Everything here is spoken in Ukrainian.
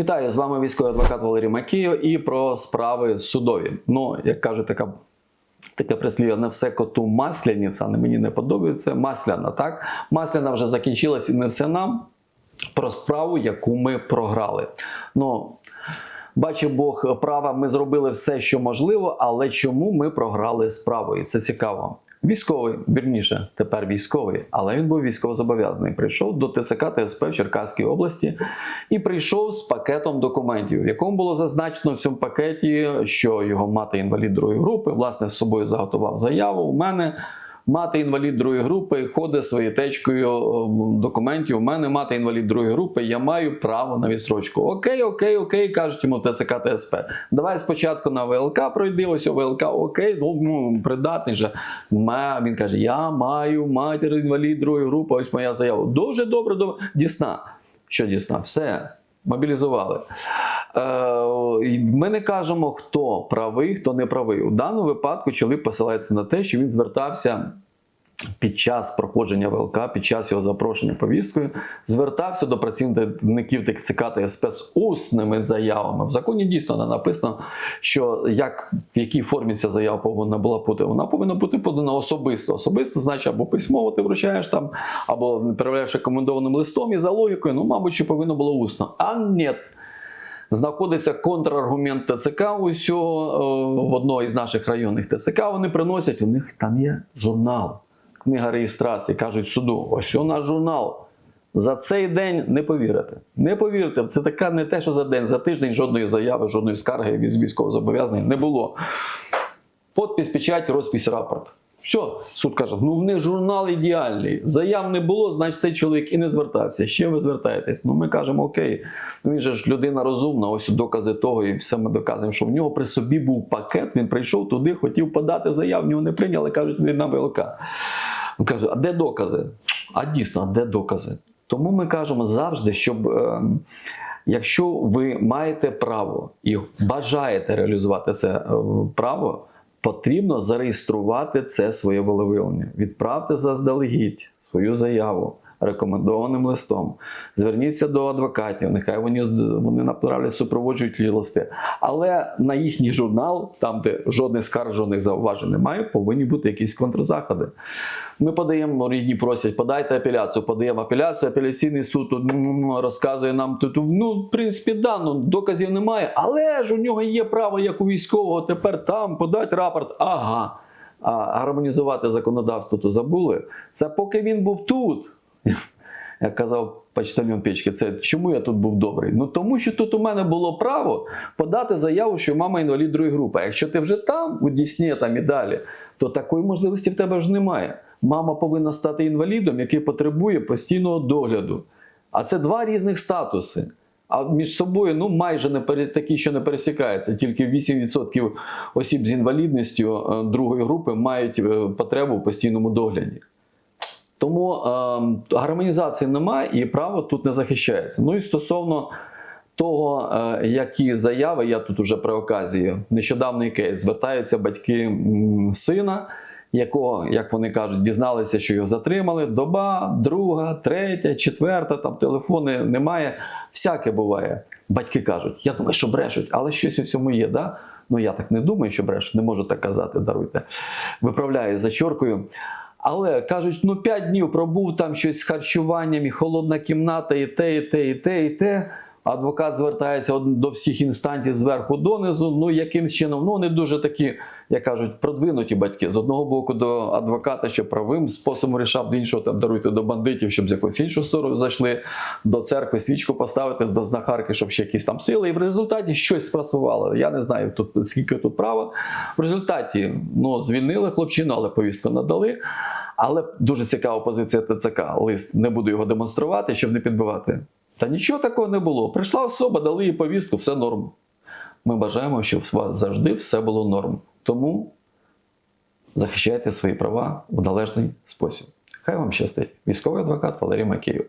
Вітаю з вами військовий адвокат Валерій Макіїв і про справи судові. Ну, як каже така. Таке прислів'я не все коту масляниця, не мені не подобається. Масляна, так? Масляна вже закінчилась і не все нам про справу, яку ми програли. Ну, бачив Бог права, ми зробили все, що можливо, але чому ми програли справу? І це цікаво. Військовий, вірніше, тепер військовий, але він був військовозобов'язаний. Прийшов до ТСК ТСП в Черкаській області і прийшов з пакетом документів, в якому було зазначено в цьому пакеті, що його мати інвалід другої групи, власне, з собою заготував заяву. У мене мати інвалід другої групи ходить своєю течкою е, документів. У мене мати інвалід другої групи, я маю право на відстрочку. Окей, окей, окей, кажуть йому ТСК ТСП. Давай спочатку на ВЛК пройди, ось у ВЛК, окей, ну, ну придатний же. Він каже: Я маю матір інвалід другої групи, ось моя заява. Дуже добре, добре. Дісна. Що дісна? Все. Мобілізували. Е, ми не кажемо, хто правий, хто не правий. У даному випадку чоловік посилається на те, що він звертався під час проходження ВЛК, під час його запрошення повісткою, звертався до працівників ТЦК та СП з усними заявами. В законі дійсно не написано, що як в якій формі ця заява повинна була бути. Вона повинна бути подана особисто. Особисто, значить, або письмово ти вручаєш там, або переправляєш рекомендованим листом і за логікою, ну, мабуть, що повинно було усно. А ні. Знаходиться контраргумент ТЦК усього е, в одного із наших районних ТЦК. Вони приносять, у них там є журнал, книга реєстрації. Кажуть суду, ось у нас журнал. За цей день не повірите. Не повірте, це така не те, що за день, за тиждень жодної заяви, жодної скарги від військовозобов'язаних не було. Подпись, печать, розпись, рапорт. Все, суд каже, ну в них журнал ідеальний. Заяв не було, значить цей чоловік і не звертався. Ще ви звертаєтесь. Ну ми кажемо, окей, ну він же ж людина розумна, ось докази того, і все ми доказуємо, що в нього при собі був пакет, він прийшов туди, хотів подати заяву, в нього не прийняли, кажуть, він на ВЛК. Він каже, а де докази? А дійсно, а де докази? Тому ми кажемо завжди, щоб. е, Якщо ви маєте право і бажаєте реалізувати це е, право, потрібно зареєструвати це своє волевиявлення. Відправте заздалегідь свою заяву рекомендованим листом. Зверніться до адвокатів, нехай вони, вони направлять супроводжують листи. Але на їхній журнал, там, де жодних скарг, жодних зауважень немає, повинні бути якісь контрзаходи. Ми подаємо, рідні просять, подайте апеляцію, подаємо апеляцію, апеляційний суд тут розказує нам тут, ну, в принципі, да, ну, доказів немає, але ж у нього є право, як у військового, тепер там подати рапорт. Ага. А гармонізувати законодавство то забули. Це поки він був тут. Як казав почтальон печки, це чому я тут був добрий? Ну тому що тут у мене було право подати заяву, що мама інвалід другої групи. А якщо ти вже там, у Дісні там і далі, то такої можливості в тебе вже немає. Мама повинна стати інвалідом, який потребує постійного догляду. А це два різних статуси. А між собою ну майже не пере- такі, що не пересікаються. Тільки 8% осіб з інвалідністю е, другої групи мають е, потребу в постійному догляді. Тому е, гармонізації немає і право тут не захищається. Ну і стосовно того, е, які заяви, я тут уже при оказії, нещодавний кейс, звертаються батьки м, сина, якого, як вони кажуть, дізналися, що його затримали. Доба, друга, третя, четверта, там телефони немає. Всяке буває. Батьки кажуть, я думаю, що брешуть, але щось у цьому є. Да? Ну я так не думаю, що брешуть, не можу так казати, даруйте. Виправляю зачоркою. Але кажуть, ну 5 днів пробув там щось з харчуванням, і холодна кімната, і те, і те, і те, і те. Адвокат звертається до всіх інстанцій зверху донизу. Ну, якимсь чином, ну, вони дуже такі, як кажуть, продвинуті батьки. З одного боку до адвоката, що правим способом рішав, до іншого там даруйте до бандитів, щоб з якоїсь іншої сторони зайшли, до церкви свічку поставити, до знахарки, щоб ще якісь там сили. І в результаті щось спрацювало. Я не знаю, тут скільки тут права. В результаті ну, звільнили хлопчину, але повістку надали. Але дуже цікава позиція ТЦК. Лист не буду його демонструвати, щоб не підбивати. Та нічого такого не було. Прийшла особа, дали їй повістку, все норм. Ми бажаємо, щоб у вас завжди все було норм. Тому захищайте свої права в належний спосіб. Хай вам щастить. Військовий адвокат Валерій Макеєв.